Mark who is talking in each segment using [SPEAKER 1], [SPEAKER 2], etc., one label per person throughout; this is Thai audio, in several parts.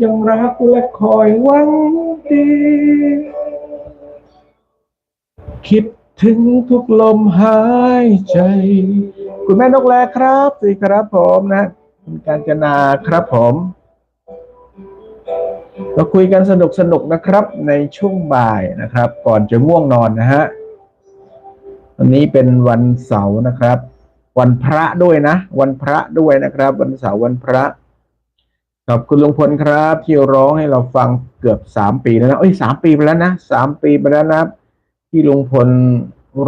[SPEAKER 1] ยังรักและคอยหวังดี คิดถึงทุกลมหายใจ คุณแม่นกแลครับสวัสดีครับผมนะคุณการจนาครับผมเราคุยกันสนุกสนุกนะครับ ในช่วงบ่ายนะครับ ก่อนจะง่วงนอนนะฮะวันนี้เป็นวันเสาร์นะครับ วันพระด้วยนะ วันพระด้วยนะครับ วันเสาร์วันพระ อบคุณลุงพลครับ ที่ร้องให้เราฟังเกือบสามปีแล้วนะเอ้ยสามปีไปแล้วนะสามปีไปแล้วนะที่ลุงพล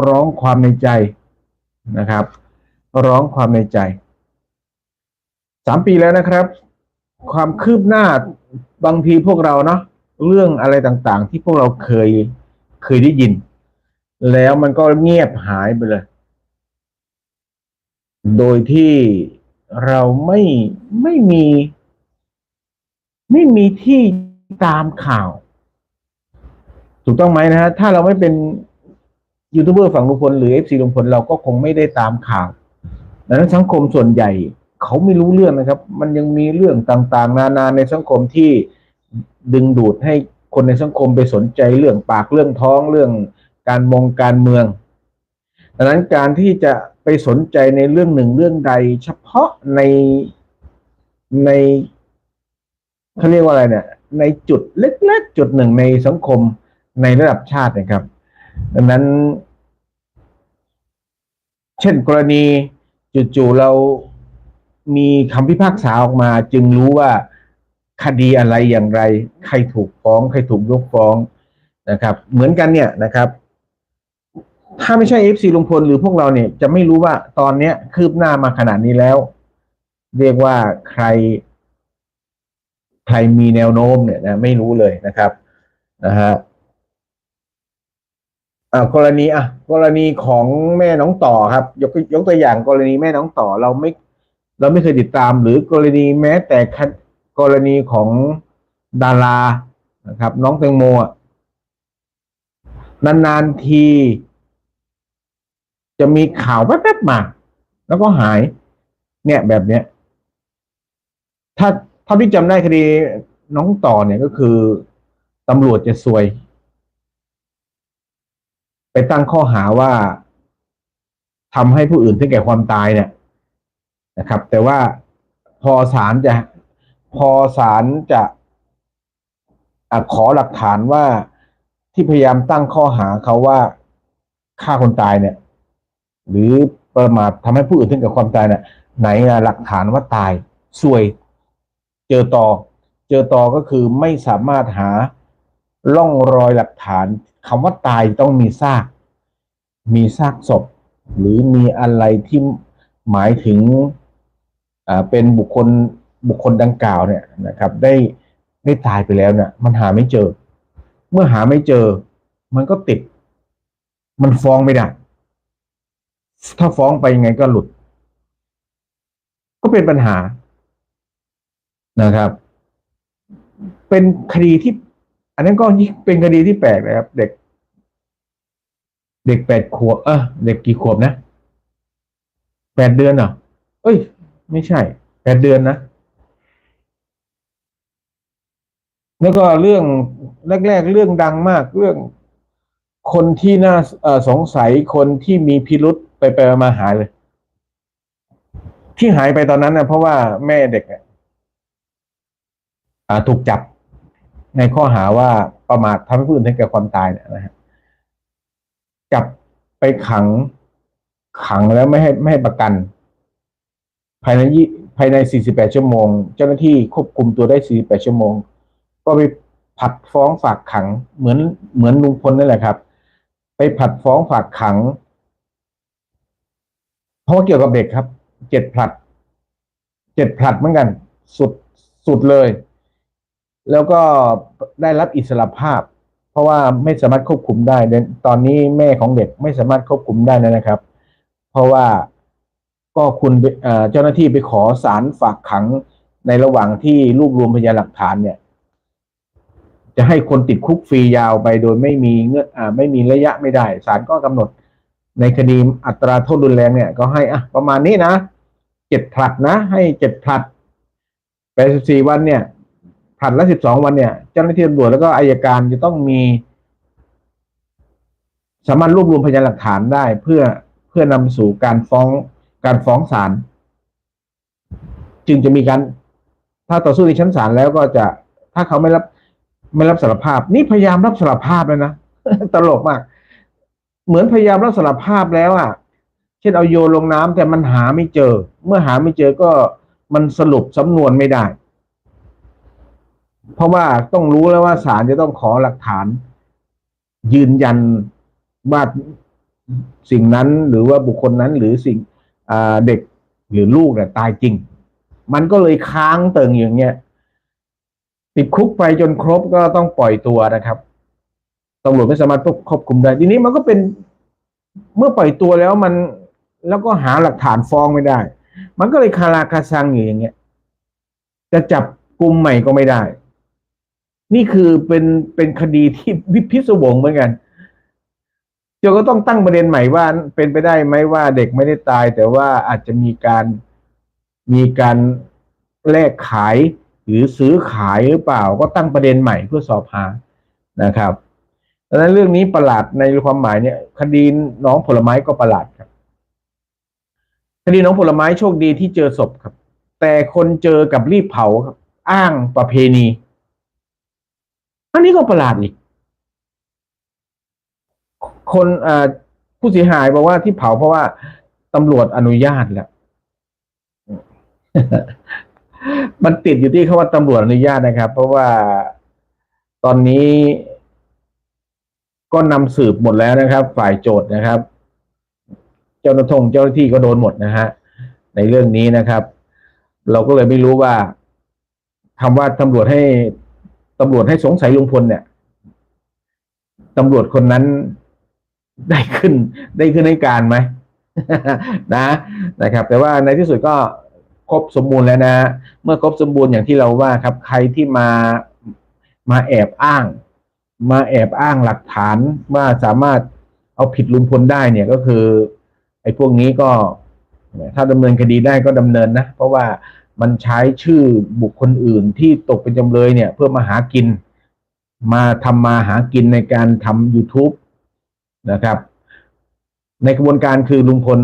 [SPEAKER 1] ร้องความในใจนะครับ ร้องความในใจสามปีแล้วนะครับ ความคืบหน้าบางทีพวกเราเนาะเรื่องอะไรต่างๆ ที่พวกเราเคยเคยได้ยิน แล้วมันก็เงียบหายไปเลย โดยที่เราไม่ไม่มี ไม่มีที่ตามข่าว ถูกต้องไหมนะฮะถ้าเราไม่เป็นยูทูบเบอร์ฝั่งลุงพลหรือเอฟซีลุงพลเราก็คงไม่ได้ตามข่าวดังนั้นสังคมส่วนใหญ่เขาไม่รู้เรื่องนะครับ มันยังมีเรื่องต่างๆ นานาในสังคมที่ดึงดูดให้คนในสังคมไปสนใจเรื่องปากเรื่องท้องเรื่องการมองการเมือง ดังนั้นการที่จะไปสนใจในเรื่องหนึ่งเรื่องใด เฉพาะในใน เขาเรียกว่าอะไรเนี่ย ในจุดเล็กๆจุดหนึ่งในสังคมในระดับชาตินะครับ ดังนั้น เช่นกรณีจู่ๆเรามีคำพิพากษาออกมา จึงรู้ว่าคดีอะไรอย่างไร ใครถูกฟ้อง ใครถูกยกฟ้องนะครับ เหมือนกันเนี่ยนะครับ ถ้าไม่ใช่เอฟซีลุงพลหรือพวกเราเนี่ย จะไม่รู้ว่าตอนเนี้ยคืบหน้ามาขนาดนี้แล้ว เรียกว่าใคร ใครมีแนวโน้มเนี่ยนะไม่รู้เลยนะครับนะฮะอ่ากรณีอะกรณีของแม่น้องต่อครับ ยกยกตัวอย่างกรณีแม่น้องต่อเราไม่ เราไม่เคยติดตาม หรือกรณีแม้แต่กรณีของดารานะครับ น้องแตงโมนานๆที จะมีข่าวแป๊บๆมา แล้วก็หาย เนี่ยแบบเนี้ย ถ้า ถ้าที่จำได้คดีน้องต่อเนี่ยก็คือตำรวจจะซวย ไปตั้งข้อหาว่าทำให้ผู้อื่นถึงแก่ความตายเนี่ยนะครับ แต่ว่าพอศาลจะพอศาลจะอะขอหลักฐานว่าที่พยายามตั้งข้อหาเขาว่าฆ่าคนตายเนี่ย หรือประมาททำให้ผู้อื่นถึงแก่ความตายเนี่ยไหนหลักฐานว่าตายซวย จอต่อ เจอต่อก็คือไม่สามารถหาร่องรอยหลักฐานคำว่าตายต้องมีซาก มีซากศพ หรือมีอะไรที่หมายถึงเป็นบุคคลบุคคลดังกล่าวเนี่ยนะครับ ได้ได้ตายไปแล้วเนี่ยมันหาไม่เจอ เมื่อหาไม่เจอ มันก็ติด มันฟ้องไม่ได้ ถ้าฟ้องไปยังไงก็หลุด ก็เป็นปัญหา นะครับ เป็นคดีที่ อันนั้นก็เป็นคดีที่แปลกนะครับ เด็ก เด็กแปดขวบเออเด็กกี่ขวบนะแปดเดือนเหรอเอ้ย ไม่ใช่แปดเดือนนะแล้วก็เรื่องแรก ๆ เรื่องดังมาก เรื่องคนที่น่าสงสัยคนที่มีพิรุษไปไปมาหายเลย ที่หายไปตอนนั้นนะเพราะว่าแม่เด็กอะอ่า ถูกจับในข้อหาว่าประมาททำให้ผู้อื่นถึงแก่ความตายเนี่ยนะฮะจับไปขังขังแล้วไม่ให้ไม่ให้ประกัน ภายในยี่ภายใน 48 ชั่วโมง เจ้าหน้าที่ควบคุมตัวได้ 48 ชั่วโมง ก็ไปผัดฟ้องฝากขังเหมือนเหมือนลุงพลนั่นแหละครับ ไปผัดฟ้องฝากขัง เพราะว่าเกี่ยวกับเด็กครับ เจ็ดผลัด เจ็ดผลัดเหมือนกัน สุดสุดเลย แล้วก็ได้รับอิสระภาพ เพราะว่าไม่สามารถควบคุมได้ตอนนี้แม่ของเด็กไม่สามารถควบคุมได้นะครับ เพราะว่าก็คุณเจ้าหน้าที่ไปขอสารฝากขังในระหว่างที่รวบรวมพยานหลักฐานเนี่ย จะให้คนติดคุกฟรียาวไปโดยไม่มีเงื่อนไม่มีระยะไม่ได้ศาลก็กำหนด ในคดีอัตราโทษรุนแรงเนี่ย ก็ให้อะประมาณนี้นะเจ็ดผลัดนะ ให้เจ็ดผลัดแปดสิบสี่วันเนี่ย ผผัดละสิบสองวันเนี่ย เจ้าหน้าที่ตำรวจแล้วก็อายการจะต้องมี สามารถรวบรวมพยานหลักฐานได้ เพื่อเพื่อนำสู่การฟ้องการฟ้องศาลจึงจะมีการ ถ้าต่อสู้ในชั้นศาลแล้วก็จะถ้าเขาไม่รับไม่รับสารภาพ นี่พยายามรับสารภาพแล้วนะตลกมาก เหมือนพยายามรับสารภาพแล้วอะ เช่นเอาโยนลงน้ำแต่มันหาไม่เจอ เมื่อหาไม่เจอก็มันสรุปสำนวนไม่ได้ เพราะว่าต้องรู้แล้วว่าศาลจะต้องขอหลักฐาน ยืนยันว่าสิ่งนั้นหรือว่าบุคคลนั้นหรือสิ่งเด็กหรือลูกเนี่ยตายจริง มันก็เลยค้างเติงอย่างเงี้ยติดคุกไปจนครบก็ต้องปล่อยตัวนะครับตำรวจไม่สามารถควบคุมได้ ทีนี้มันก็เป็นเมื่อปล่อยตัวแล้วมันแล้วก็หาหลักฐานฟ้องไม่ได้ มันก็เลยคาราคาซังอยู่อย่างเงี้ย จะจับกลุ่มใหม่ก็ไม่ได้ นี่คือเป็นเป็นคดีที่วิพิศวงเหมือนกันเจ้าก็ต้องตั้งประเด็นใหม่ว่าเป็นไปได้ไหมว่าเด็กไม่ได้ตาย แต่ว่าอาจจะมีการมีการแลกขายหรือซื้อขายหรือเปล่า ก็ตั้งประเด็นใหม่เพื่อสอบหานะครับดังนั้นเรื่องนี้ประหลาดในความหมายเนี่ย คดีน้องผลไม้ก็ประหลาดครับ คดีน้องผลไม้โชคดีที่เจอศพครับ แต่คนเจอกับรีบเผาครับ อ้างประเพณี อันนี้ก็ประหลาดอีกคนเอ่อผู้เสียหายบอกว่าที่เผาเพราะว่าตำรวจอนุญาตแล้ว มันติดอยู่ที่เขาว่าตำรวจอนุญาตนะครับ เพราะว่าตอนนี้ก็นำสืบหมดแล้วนะครับ ฝ่ายโจทย์นะครับ เจ้าหน้าที่เจ้าหน้าที่ก็โดนหมดนะฮะในเรื่องนี้นะครับ เราก็เลยไม่รู้ว่าคำว่าตำรวจให้ ตำรวจให้สงสัยลุงพลเนี่ยตำรวจคนนั้นได้ขึ้น ได้ขึ้นให้การไหมนะนะครับ แต่ว่าในที่สุดก็ครบสมบูรณ์แล้วนะ เมื่อครบสมบูรณ์อย่างที่เราว่าครับ ใครที่มามาแอบอ้าง มาแอบอ้างหลักฐานว่าสามารถเอาผิดลุงพลได้เนี่ยก็คือ ไอ้พวกนี้ก็ ถ้าดำเนินคดีได้ก็ดำเนินนะ เพราะว่า มันใช้ชื่อบุคคลอื่นที่ตกเป็นจำเลยเนี่ย เพื่อมาหากิน มาทำมาหากินในการทำ YouTube นะครับ ในกระบวนการคือลุงพล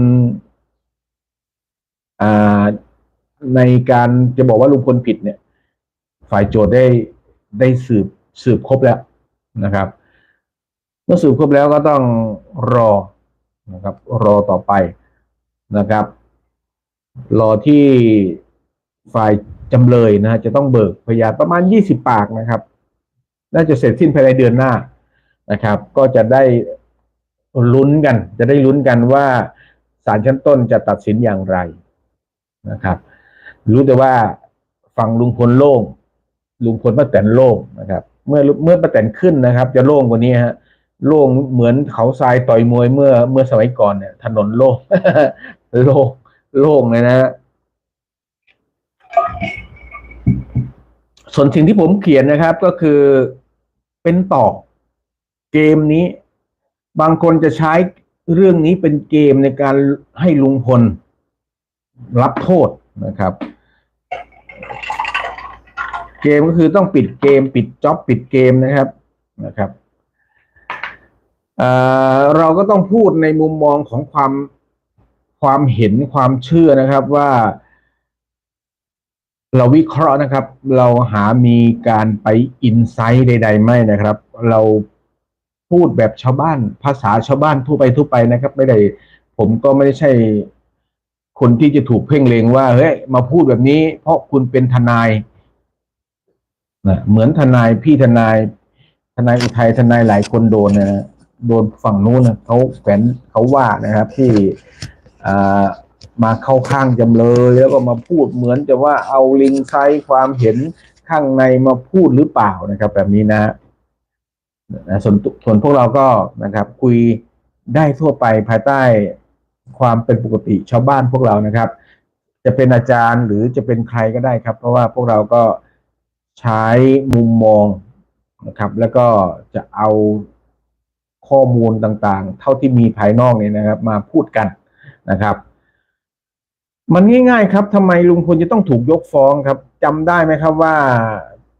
[SPEAKER 1] ในการจะบอกว่าลุงพลผิดเนี่ย ฝ่ายโจทย์ได้ได้สืบสืบครบแล้วนะครับ เมื่อสืบครบแล้วก็ต้องรอนะครับ รอต่อไปนะครับ รอที่ ฝ่ายจำเลยนะฮะจะต้องเบิกพยานประมาณยี่สิบปากนะครับ น่าจะเสร็จสิ้นภายในเดือนหน้านะครับ ก็จะได้ลุ้นกัน จะได้ลุ้นกันว่าศาลชั้นต้นจะตัดสินอย่างไรนะครับ รู้แต่ว่าฟังลุงพลโล่งลุงพลป้าแตนโล่งนะครับ เมื่อเมื่อป้าแตนขึ้นนะครับ จะโล่งกว่านี้ฮะโล่งเหมือนเขาทรายต่อยมวยเมื่อเมื่อสมัยก่อนเนี่ย ถนนโล่งโล่งโล่งเลยนะฮะ ส่วนสิ่งที่ผมเขียนนะครับก็คือเป็นต่อเกมนี้ บางคนจะใช้เรื่องนี้เป็นเกมในการให้ลุงพลรับโทษนะครับ เกมก็คือต้องปิดเกม ปิดจ็อบปิดเกมนะครับนะครับเเราก็ต้องพูดในมุมมองของความความเห็นความเชื่อนะครับว่า เราวิเคราะห์นะครับ เราหามีการไปอินไซต์ใด ๆ ไม่นะครับ เราพูดแบบชาวบ้าน ภาษาชาวบ้านทั่วไปทั่วไปนะครับ ไม่ได้ ผมก็ไม่ได้ใช่ คนที่จะถูกเพ่งเลงว่าเฮ้ยมาพูดแบบนี้ เพราะคุณเป็นทนายนะเหมือนทนายพี่ทนาย ทนายอุทัยทนายหลายคนโดนนะโดนฝั่งนู้นนะเขาแขวนเขาว่านะครับ ที่อ่า มาเข้าข้างจำเลยแล้วก็มาพูดเหมือนจะว่าเอาลิงไซความเห็นข้างในมาพูดหรือเปล่านะครับ แบบนี้นะนะส่วนส่วนพวกเราก็นะครับ คุยได้ทั่วไปภายใต้ความเป็นปกติชาวบ้านพวกเรานะครับ จะเป็นอาจารย์หรือจะเป็นใครก็ได้ครับ เพราะว่าพวกเราก็ใช้มุมมองนะครับ แล้วก็จะเอาข้อมูลต่างๆ เท่าที่มีภายนอกเนี่ยนะครับ มาพูดกันนะครับ มันง่าย ๆ ครับทำไมลุงพลจะต้องถูกยกฟ้องครับจำได้ไหมครับว่า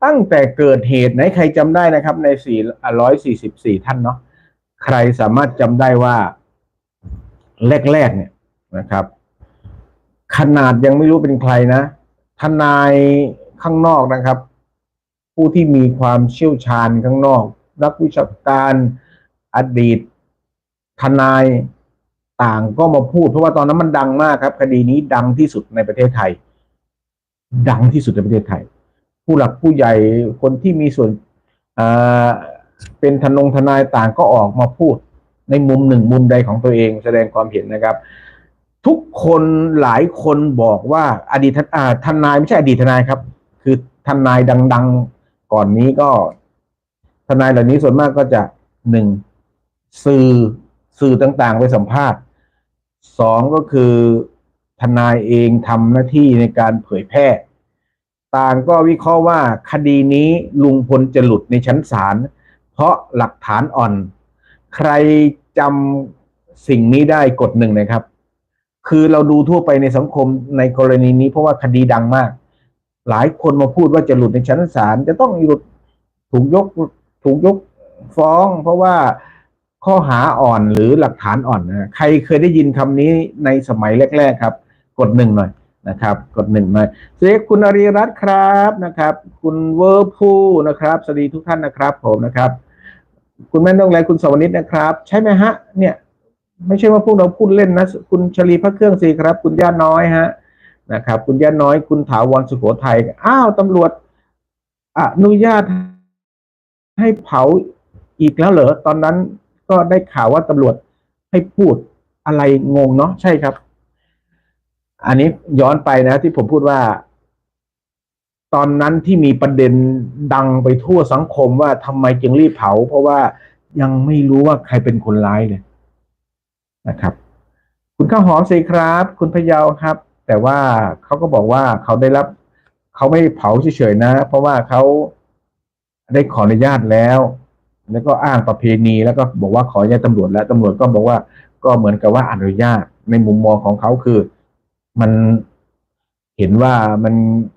[SPEAKER 1] ตั้งแต่เกิดเหตุไหนใครจำได้นะครับ ใน 444 ท่านเนาะใครสามารถจำได้ว่าแรก ๆ เนี่ยนะครับ ขนาดยังไม่รู้เป็นใครนะ ทนายข้างนอกนะครับ ผู้ที่มีความเชี่ยวชาญข้างนอก นักวิชาการอดีต ทนาย ต่างก็มาพูด เพราะว่าตอนนั้นมันดังมากครับ คดีนี้ดังที่สุดในประเทศไทย ดังที่สุดในประเทศไทย ผู้หลักผู้ใหญ่คนที่มีส่วนอ่าเป็นทนงทนายต่างก็ออกมาพูด ในมุมหนึ่งมุมใดของตัวเองแสดงความเห็นนะครับ ทุกคนหลายคนบอกว่าอดีตอาทนายไม่ใช่อดีตทนายครับ คือทนายดัง ๆ ก่อนนี้ก็ทนายเหล่านี้ส่วนมากก็จะหนึ่งสื่อสื่อต่างๆ ไปสัมภาษณ์ สองก็คือทนายเองทำหน้าที่ในการเผยแพร่ ต่างก็วิเคราะห์ว่าคดีนี้ลุงพลจะหลุดในชั้นศาลเพราะหลักฐานอ่อน ใครจำสิ่งนี้ได้กดหนึ่งนะครับ คือเราดูทั่วไปในสังคมในกรณีนี้เพราะว่าคดีดังมาก หลายคนมาพูดว่าจะหลุดในชั้นศาลจะต้องหลุดถูกยกถูกยกฟ้อง เพราะว่า ข้อหาอ่อนหรือหลักฐานอ่อนนะใครเคยได้ยินคำนี้ในสมัยแรก ๆ ครับ กดหนึ่งหน่อยนะครับ กดหนึ่งหน่อยสวัสดีคุณอรีรัตน์ครับนะครับ คุณเวอร์พูนะครับสวัสดีทุกท่านนะครับ ผมนะครับ คุณแม่นงแรงคุณสวนิตนะครับ ใช่ไหมฮะ เนี่ย ไม่ใช่ว่าพวกเราพูดเล่นนะ คุณชลีพระเครื่องสีครับ คุณย่าน้อยฮะนะครับ คุณย่าน้อยคุณถาวรสุโขทัยอ้าวตำรวจอนุญาตให้เผาอีกแล้วเหรอตอนนั้น ก็ได้ข่าวว่าตำรวจให้พูดอะไรงงเนาะใช่ครับ อันนี้ย้อนไปนะ ที่ผมพูดว่า ตอนนั้นที่มีประเด็นดังไปทั่วสังคมว่าทำไมจึงรีบเผา เพราะว่ายังไม่รู้ว่าใครเป็นคนร้ายเลยนะครับ คุณข้าวหอมสิครับ คุณพยาวครับ แต่ว่าเขาก็บอกว่าเขาได้รับเขาไม่เผาเฉยๆนะ เพราะว่าเขาได้ขออนุญาตแล้ว แล้วก็อ้างประเพณีแล้วก็บอกว่าขออนุญาตตำรวจแล้วตำรวจก็บอกว่าก็เหมือนกับว่าอนุญาตในมุมมองของเขาคือมันเห็นว่ามัน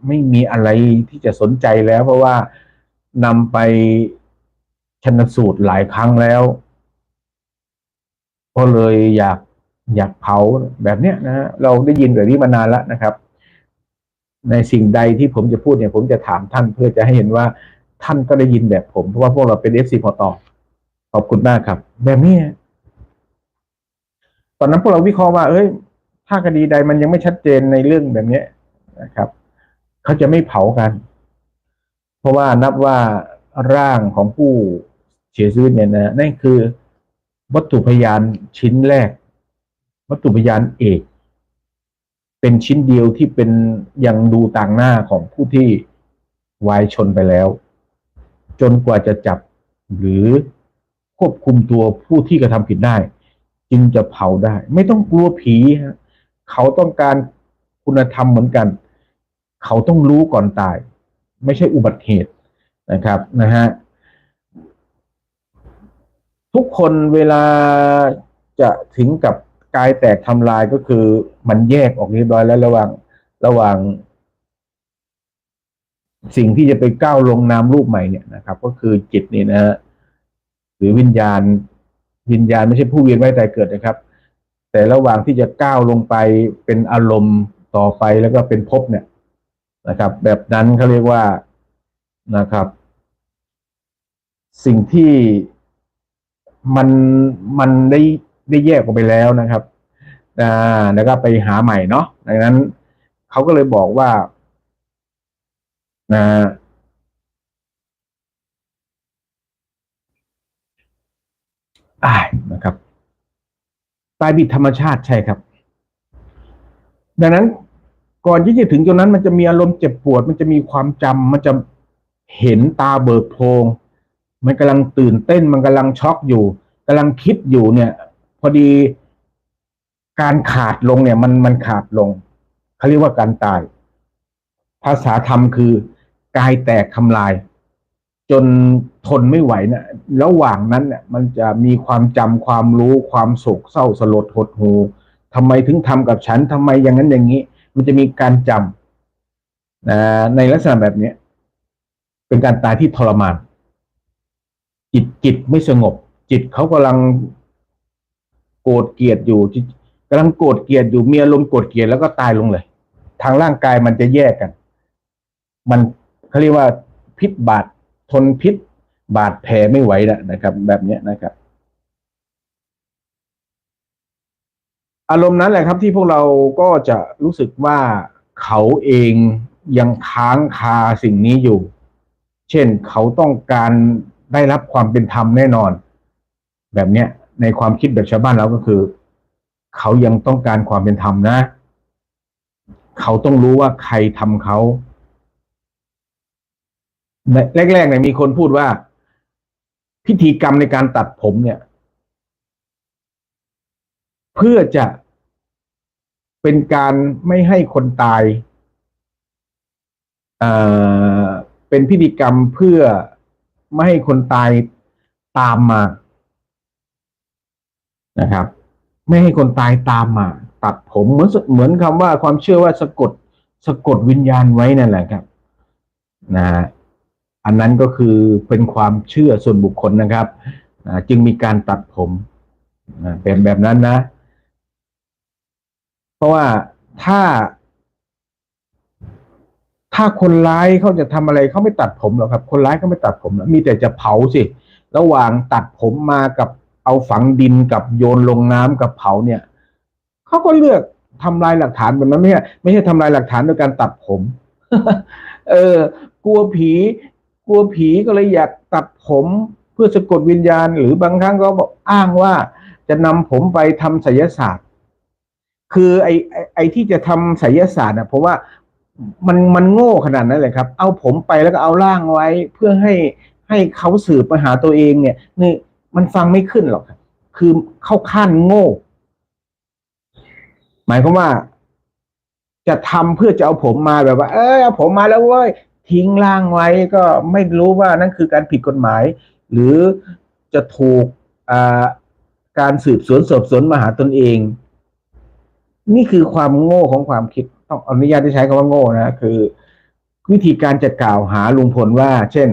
[SPEAKER 1] ไม่มีอะไรที่จะสนใจแล้ว เพราะว่านำไปชนสูตรหลายครั้งแล้ว ก็เลยอยากอยากเผาแบบเนี้ยนะฮะเราได้ยินแบบนี้มานานแล้วนะครับ ในสิ่งใดที่ผมจะพูดเนี่ย ผมจะถามท่านเพื่อจะให้เห็นว่า ท่านก็ได้ยินแบบผม เพราะว่าพวกเราเป็นเอฟซีพอตอขอบคุณมากครับ แบบนี้ตอนนั้นพวกเราวิเคราะห์ว่า เอ้ย ถ้าคดีใดมันยังไม่ชัดเจนในเรื่องแบบเนี้ยนะครับ เขาจะไม่เผากัน เพราะว่านับว่าร่างของผู้เสียชีวิตเนี่ยนะนั่นคือ วัตถุพยานชิ้นแรก วัตถุพยานเอก เป็นชิ้นเดียวที่เป็นยังดูต่างหน้าของผู้ที่วายชนไปแล้ว จนกว่าจะจับหรือควบคุมตัวผู้ที่กระทำผิดได้ จึงจะเผาได้ ไม่ต้องกลัวผีฮะเขาต้องการคุณธรรมเหมือนกัน เขาต้องรู้ก่อนตาย ไม่ใช่อุบัติเหตุนะครับนะฮะทุกคนเวลาจะถึงกับกายแตกทำลายก็คือมันแยกออกเรียบร้อยแล้วระหว่างระหว่าง สิ่งที่จะไปก้าวลงนามรูปใหม่เนี่ยนะครับ ก็คือจิตนี่นะฮะหรือวิญญาณ วิญญาณไม่ใช่ผู้เวียนว่ายตายเกิดนะครับ แต่ระหว่างที่จะก้าวลงไปเป็นอารมณ์ต่อไปแล้วก็เป็นภพเนี่ยนะครับ แบบนั้นเขาเรียกว่านะครับ สิ่งที่มันมันได้ได้แยกออกไปแล้วนะครับอ่าแล้วก็ไปหาใหม่เนาะดังนั้นเขาก็เลยบอกว่า นะตายนะครับ ตายบิดธรรมชาติใช่ครับ ดังนั้นก่อนที่จะถึงตรงนั้นมันจะมีอารมณ์เจ็บปวด มันจะมีความจำมันจะเห็นตาเบิกโพงมันกำลังตื่นเต้น มันกำลังช็อกอยู่กำลังคิดอยู่เนี่ย พอดีการขาดลงเนี่ย มันมันขาดลงเขาเรียกว่าการตาย ภาษาธรรมคือ กายแตกทำลาย จนทนไม่ไหวนะระหว่างนั้นเนี่ยมันจะมีความจำความรู้ความโศกเศร้าสลดหดหูทำไมถึงทำกับฉันทำไมอย่างนั้นอย่างนี้ มันจะมีการจำนะในลักษณะแบบนี้เเป็นการตายที่ทรมาน จิตจิตไม่สงบ จิตเขากำลังโกรธเกลียดอยู่กำลังโกรธเกลียดอยู่มีอารมณ์โกรธเกลียดแล้วก็ตายลงเลย ทางร่างกายมันจะแยกกัน มัน เขาเรียกว่าพิษบาดทนพิษบาดแผลไม่ไหวนะครับ แบบเนี้ยนะครับ อารมณ์นั้นแหละครับที่พวกเราก็จะรู้สึกว่าเขาเองยังค้างคาสิ่งนี้อยู่ เช่นเขาต้องการได้รับความเป็นธรรมแน่นอน แบบเนี้ยในความคิดแบบชาวบ้านเราก็คือ เขายังต้องการความเป็นธรรมนะ เขาต้องรู้ว่าใครทำเขา แรกๆเนี่ยมีคนพูดว่า พิธีกรรมในการตัดผมเนี่ย เพื่อจะเป็นการไม่ให้คนตายเอ่อเป็นพิธีกรรมเพื่อไม่ให้คนตายตามมานะครับ ไม่ให้คนตายตามมา ตัดผมเหมือนเหมือนคำว่าความเชื่อว่าสะกดสะกดวิญญาณไว้นั่นแหละครับ นะฮะ อันนั้นก็คือเป็นความเชื่อส่วนบุคคลนะครับจึงมีการตัดผมเป็นแบบนั้นนะ เพราะว่าถ้า ถ้าคนร้ายเขาจะทำอะไรเขาไม่ตัดผมหรอกครับ คนร้ายก็ไม่ตัดผมมีแต่จะเผาสิ ระหว่างตัดผมมากับเอาฝังดินกับโยนลงน้ำกับเผาเนี่ยเขาก็เลือกทำลายหลักฐานแบบนั้นไม่ใช่ไม่ใช่ทำลายหลักฐานโดยการตัดผม เออ กลัวผี กลัวผีก็เลยอยากตัดผมเพื่อสะกดวิญญาณ หรือบางครั้งก็บอกอ้างว่าจะนำผมไปทำไสยศาสตร์ คือไอ้ไอ้ที่จะทำไสยศาสตร์นะเพราะว่ามันมันโง่ขนาดนั้นเลยครับ เอาผมไปแล้วก็เอาร่างไว้เพื่อให้ให้เขาสืบมาหาตัวเองเนี่ย นี่มันฟังไม่ขึ้นหรอกครับ คือเข้าขั้นโง่ หมายความว่า จะทำเพื่อจะเอาผมมาแบบว่า เออเอาผมมาแล้วเว้ย ทิ้งร่างไว้ก็ไม่รู้ว่านั่นคือการผิดกฎหมาย หรือจะถูกการสืบสวนสอบสวนมาหาตนเอง นี่คือความโง่ของความคิดต้องอนุญาตที่ใช้คำว่าโง่นะคือ วิธีการจะกล่าวหาลุงพลว่า เช่น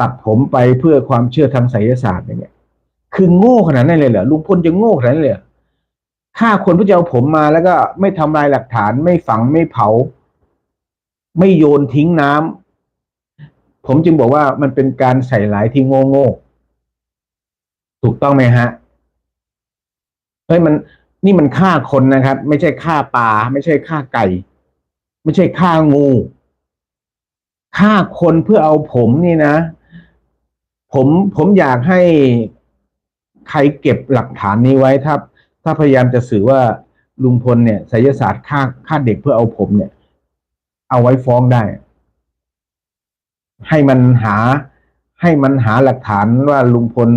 [SPEAKER 1] ตัดผมไปเพื่อความเชื่อทางไสยศาสตร์เนี่ยคือโง่ขนาดนั้นเลยเหรอลุงพลจะโง่ขนาดนั้นเลยฆ่าคนเพื่อจะเอาผมมาแล้วก็ไม่ทำลายหลักฐานไม่ฝังไม่เผา ไม่โยนทิ้งน้ำผมจึงบอกว่ามันเป็นการใส่หลายที่โง่โง่ถูกต้องไหมฮะเฮ้ยมันนี่มันฆ่าคนนะครับ ไม่ใช่ฆ่าปลาไม่ใช่ฆ่าไก่ ไม่ใช่ฆ่างูฆ่าคนเพื่อเอาผมนี่นะ ผมผมอยากให้ใครเก็บหลักฐานนี้ไว้ถ้าถ้าพยายามจะสื่อว่าลุงพลเนี่ยไสยศาสตร์ฆ่าฆ่าเด็กเพื่อเอาผมเนี่ย เอาไว้ฟ้องได้ ให้มันหาให้มันหาหลักฐานว่าลุงพล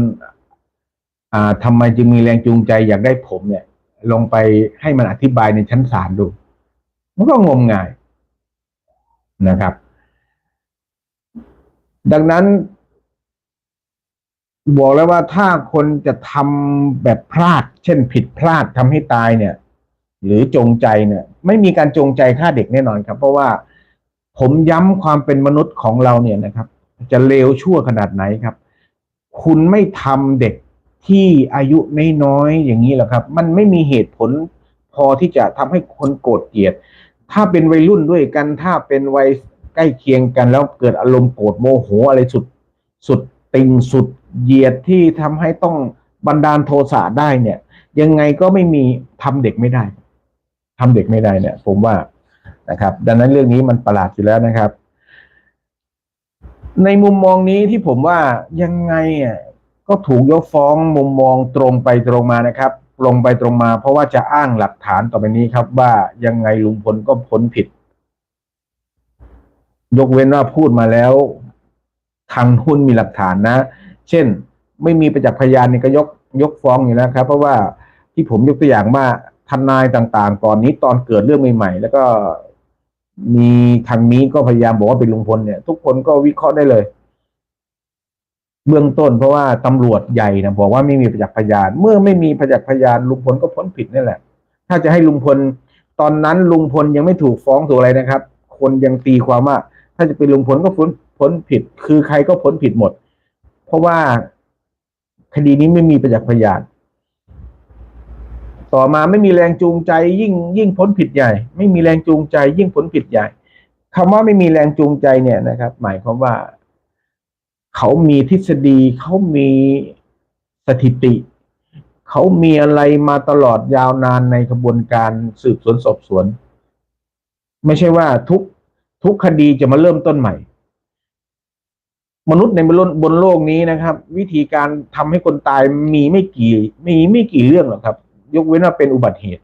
[SPEAKER 1] อ่าทำไมจึงมีแรงจูงใจอยากได้ผมเนี่ย ลงไปให้มันอธิบายในชั้นศาลดู มันก็งมงายนะครับ ดังนั้นบอกแล้วว่าถ้าคนจะทำแบบพลาด เช่นผิดพลาดทำให้ตายเนี่ย หรือจงใจเนี่ยไม่มีการจงใจฆ่าเด็กแน่นอนครับ เพราะว่าผมย้ำความเป็นมนุษย์ของเราเนี่ยนะครับ จะเลวชั่วขนาดไหนครับ คุณไม่ทำเด็กที่อายุไม่น้อยอย่างนี้หรอกครับ มันไม่มีเหตุผลพอที่จะทำให้คนโกรธเกลียด ถ้าเป็นวัยรุ่นด้วยกัน ถ้าเป็นวัยใกล้เคียงกันแล้วเกิดอารมณ์โกรธโมโหอะไรสุดสุดติงสุดเหยียดที่ทำให้ต้องบันดาลโทสะได้เนี่ย ยังไงก็ไม่มีทำเด็กไม่ได้ ทำเด็กไม่ได้เนี่ย ผมว่านะครับ ดังนั้นเรื่องนี้มันประหลาดอยู่แล้วนะครับ ในมุมมองนี้ที่ผมว่ายังไงอะก็ถูกยกฟ้องมุมมองตรงไปตรงมานะครับตรงไปตรงมา เพราะว่าจะอ้างหลักฐานต่อไปนี้ครับ ว่ายังไงลุงพลก็พ้นผิด ยกเว้นว่าพูดมาแล้ว ทางหุ้นมีหลักฐานนะ เช่น ไม่มีประจักษ์พยานนี่ก็ยกยกฟ้องอยู่แล้วครับ เพราะว่าที่ผมยกตัวอย่างว่า ทนายต่างๆ ก่อนนี้ตอนเกิดเรื่องใหม่ๆ แล้วก็มีทางนี้ก็พยายามบอกว่าเป็นลุงพลเนี่ย ทุกคนก็วิเคราะห์ได้เลย เบื้องต้นเพราะว่าตำรวจใหญ่นะบอกว่าไม่มีประจักษ์พยาน เมื่อไม่มีประจักษ์พยานลุงพลก็พ้นผิดนี่แหละ ถ้าจะให้ลุงพล ตอนนั้นลุงพลยังไม่ถูกฟ้องถูกอะไรนะครับ คนยังตีความว่า ถ้าจะเป็นลุงพลก็พ้นพ้นผิด คือใครก็พ้นผิดหมด เพราะว่าคดีนี้ไม่มีประจักษ์พยาน ต่อมาไม่มีแรงจูงใจ ยิ่งยิ่งพ้นผิดใหญ่ ไม่มีแรงจูงใจ ยิ่งพ้นผิดใหญ่คำว่าไม่มีแรงจูงใจเนี่ยนะครับ หมายความว่า เขามีทฤษฎี เขามีสถิติ เขามีอะไรมาตลอดยาวนานในกระบวนการสืบสวนสอบสวน ไม่ใช่ว่าทุกทุกคดีจะมาเริ่มต้นใหม่ มนุษย์ในบนบนโลกนี้นะครับ วิธีการทำให้คนตายมีไม่กี่มีไม่กี่เรื่องหรอกครับ ยกเว้นว่าเป็นอุบัติเหตุ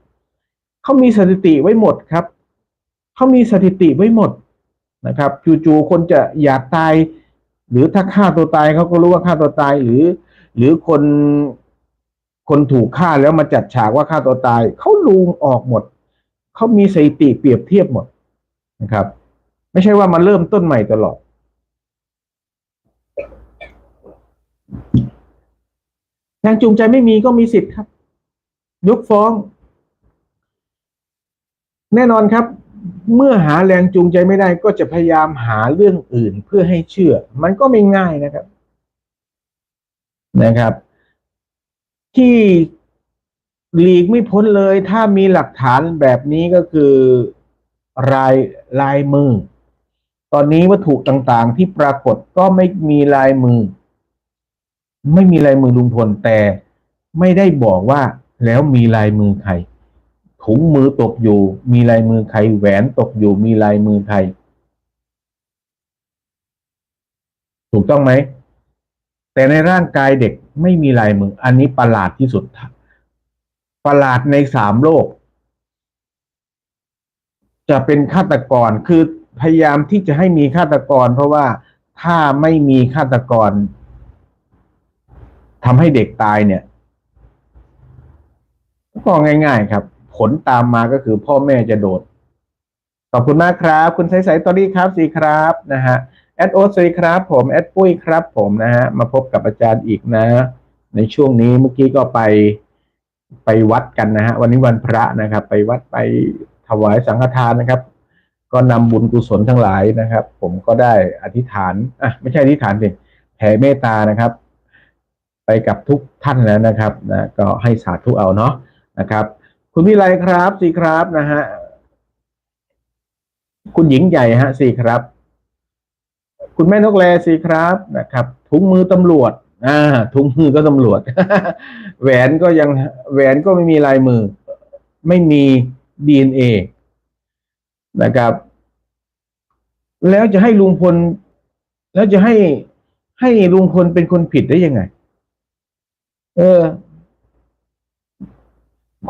[SPEAKER 1] เขามีสถิติไว้หมดครับเขามีสถิติไว้หมดนะครับจู่ๆคนจะอยากตาย หรือถ้าฆ่าตัวตายเขาก็รู้ว่าฆ่าตัวตายหรือ หรือคนคนถูกฆ่าแล้วมาจัดฉากว่าฆ่าตัวตายเขาลูงออกหมดเขามีสถิติเปรียบเทียบหมดนะครับ ไม่ใช่ว่ามาเริ่มต้นใหม่ตลอดแรงจูงใจไม่มีก็มีสิทธิ์ครับ ยกฟ้อง แน่นอนครับ เมื่อหาแรงจูงใจไม่ได้ก็จะพยายามหาเรื่องอื่นเพื่อให้เชื่อ มันก็ไม่ง่ายนะครับ นะครับ ที่หลีกไม่พ้นเลย ถ้ามีหลักฐานแบบนี้ก็คือลายลายมือ ตอนนี้วัตถุต่างๆ ที่ปรากฏก็ไม่มีลายมือ ไม่มีลายมือลุงพลแต่ไม่ได้บอกว่า แล้วมีลายมือใครถุงมือตกอยู่ มีลายมือใครแหวนตกอยู่ มีลายมือใครถูกต้องไหม แต่ในร่างกายเด็กไม่มีลายมือ อันนี้ประหลาดที่สุด ประหลาดในสามโลก จะเป็นฆาตกร คือพยายามที่จะให้มีฆาตกร เพราะว่าถ้าไม่มีฆาตกรทำให้เด็กตายเนี่ย ก็ง่ายๆครับ ผลตามมาก็คือพ่อแม่จะโดด ขอบคุณมากครับ คุณใสๆตอรี่ครับสีครับนะฮะแอดโอสวัสดีครับ ผมแอดปุ้ยครับ ผมนะฮะมาพบกับอาจารย์อีกนะ ในช่วงนี้เมื่อกี้ก็ไปไปวัดกันนะฮะวันนี้วันพระนะครับ ไปวัดไปถวายสังฆทานนะครับ ก็นำบุญกุศลทั้งหลายนะครับ ผมก็ได้อธิษฐานอะไม่ใช่อธิษฐานสิแผ่เมตตานะครับ ไปกับทุกท่านแล้วนะครับนะก็ให้สาธุเอาเนาะ นะครับ คุณวิไลครับสีครับนะฮะคุณหญิงใหญ่ฮะสีครับ คุณแม่นกแลสีครับนะครับ ถุงมือตำรวจอ่าถุงมือก็ตำรวจ แหวนก็ยังแหวนก็ไม่มีลายมือ ไม่มีดีเอ็นเอนะครับ แล้วจะให้ลุงพล แล้วจะให้ให้ลุงพลเป็นคนผิดได้ยังไง เออ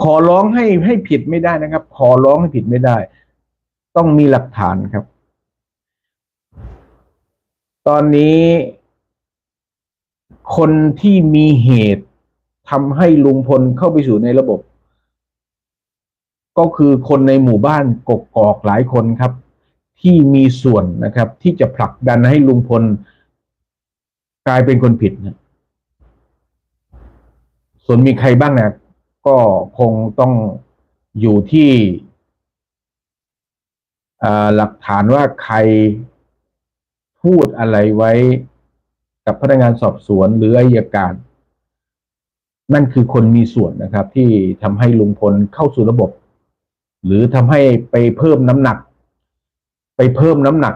[SPEAKER 1] ขอร้องให้ให้ผิดไม่ได้นะครับ ขอร้องให้ผิดไม่ได้ ต้องมีหลักฐานครับ ตอนนี้ คนที่มีเหตุทำให้ลุงพลเข้าไปสู่ในระบบ ก็คือคนในหมู่บ้านกกอกหลายคนครับ ที่มีส่วนนะครับ ที่จะผลักดันให้ลุงพล กลายเป็นคนผิดนะส่วนมีใครบ้างนะ ก็คงต้องอยู่ที่หลักฐานว่าใครพูดอะไรไว้กับพนักงานสอบสวนหรืออายการ นั่นคือคนมีส่วนนะครับ ที่ทำให้ลุงพลเข้าสู่ระบบ หรือทำให้ไปเพิ่มน้ำหนัก ไปเพิ่มน้ำหนัก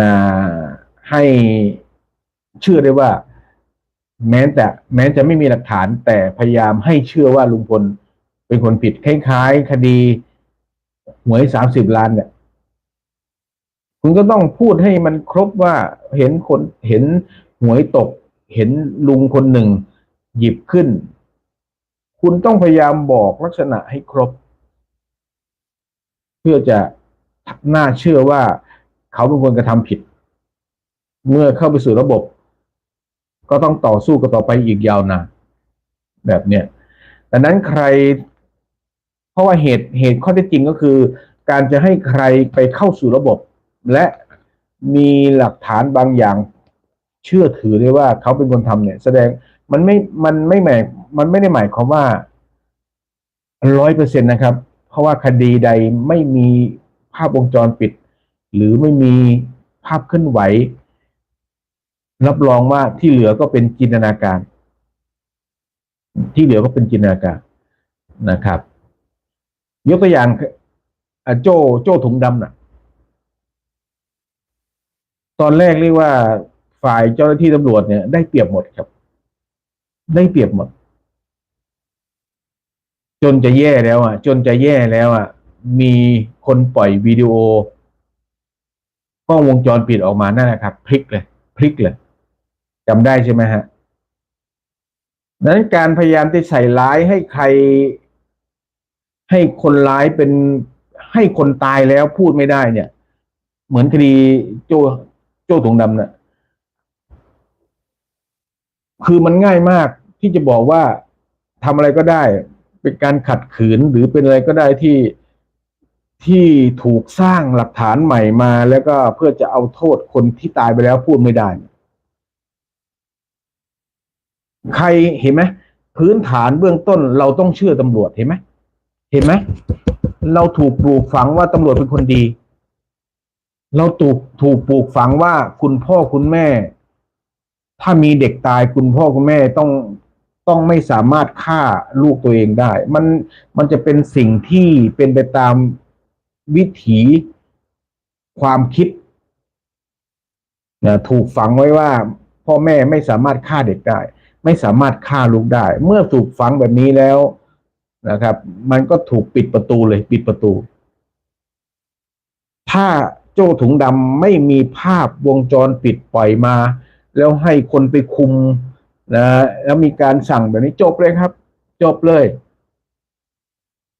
[SPEAKER 1] นะให้เชื่อได้ว่า แม้แต่แม้จะไม่มีหลักฐานแต่พยายามให้เชื่อว่าลุงพลเป็นคนผิดคล้ายๆคดีหวยสามสิบล้านเนี่ย คุณก็ต้องพูดให้มันครบว่าเห็นคนเห็นหวยตก เห็นลุงคนหนึ่ง หยิบขึ้น คุณต้องพยายามบอกลักษณะให้ครบ เพื่อจะน่าเชื่อว่าเขาเป็นคนกระทำผิด เมื่อเข้าไปสู่ระบบ ก็ต้องต่อสู้กันต่อไปอีกยาวนานแบบเนี้ยดังนั้นใคร เพราะว่าเหตุเหตุข้อเท็จจริงก็คือ การจะให้ใครไปเข้าสู่ระบบ และมีหลักฐานบางอย่าง เชื่อถือได้ว่าเขาเป็นคนทำเนี่ย แสดงมันไม่มันไม่หมายมันไม่ได้หมายความว่าร้อยเปอร์เซ็นต์นะครับ เพราะว่าคดีใดไม่มีภาพวงจรปิด หรือไม่มีภาพเคลื่อนไหว รับรองว่าที่เหลือก็เป็นจินตนาการ ที่เหลือก็เป็นจินตนาการนะครับ ยกตัวอย่างโจโจถุงดำน่ะ ตอนแรกเรียกว่าฝ่ายเจ้าหน้าที่ตำรวจเนี่ยได้เปรียบหมดครับ ได้เปรียบหมด จนจะแย่แล้วอะ จนจะแย่แล้วอะ มีคนปล่อยวิดีโอกล้องวงจรปิดออกมานั่นแหละครับพลิกเลยพลิกเลย จำได้ใช่ไหมฮะดังนั้นการพยายามที่ใส่ร้ายให้ใคร ให้คนร้ายเป็นให้คนตายแล้วพูดไม่ได้เนี่ย เหมือนคดีโจโจ้ถุงดำน่ะคือมันง่ายมากที่จะบอกว่าทำอะไรก็ได้ เป็นการขัดขืนหรือเป็นอะไรก็ได้ที่ที่ถูกสร้างหลักฐานใหม่มา แล้วก็เพื่อจะเอาโทษคนที่ตายไปแล้วพูดไม่ได้ ใครเห็นไหมพื้นฐานเบื้องต้นเราต้องเชื่อตำรวจเห็นไหมเห็นไหมเราถูกปลูกฝังว่าตำรวจเป็นคนดี เราถูกถูกปลูกฝังว่าคุณพ่อคุณแม่ ถ้ามีเด็กตายคุณพ่อคุณแม่ต้องต้องไม่สามารถฆ่าลูกตัวเองได้ มันมันจะเป็นสิ่งที่เป็นไปตามวิถีความคิดนะถูกฝังไว้ว่า พ่อแม่ไม่สามารถฆ่าเด็กได้ ไม่สามารถฆ่าลูกได้ เมื่อถูกฝังแบบนี้แล้วนะครับ มันก็ถูกปิดประตูเลย ปิดประตู ถ้าโจ้ถุงดำไม่มีภาพวงจรปิดปล่อยมา แล้วให้คนไปคุมนะแล้วมีการสั่งแบบนี้จบเลยครับ จบเลย